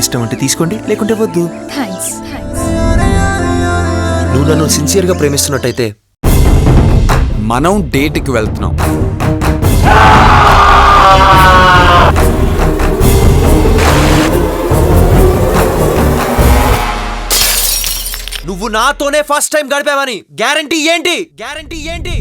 ఇష్టం అంటే తీసుకోండి లేకుంటే వద్దు. థ్యాంక్స్ నువ్వు నన్ను సిన్సియర్గా ప్రేమిస్తున్నట్టయితే మనం డేట్కి వెళ్తున్నాం. నువ్వు నాతోనే ఫస్ట్ టైం గడిపావని. గ్యారంటీ ఏంటి? గ్యారంటీ ఏంటి?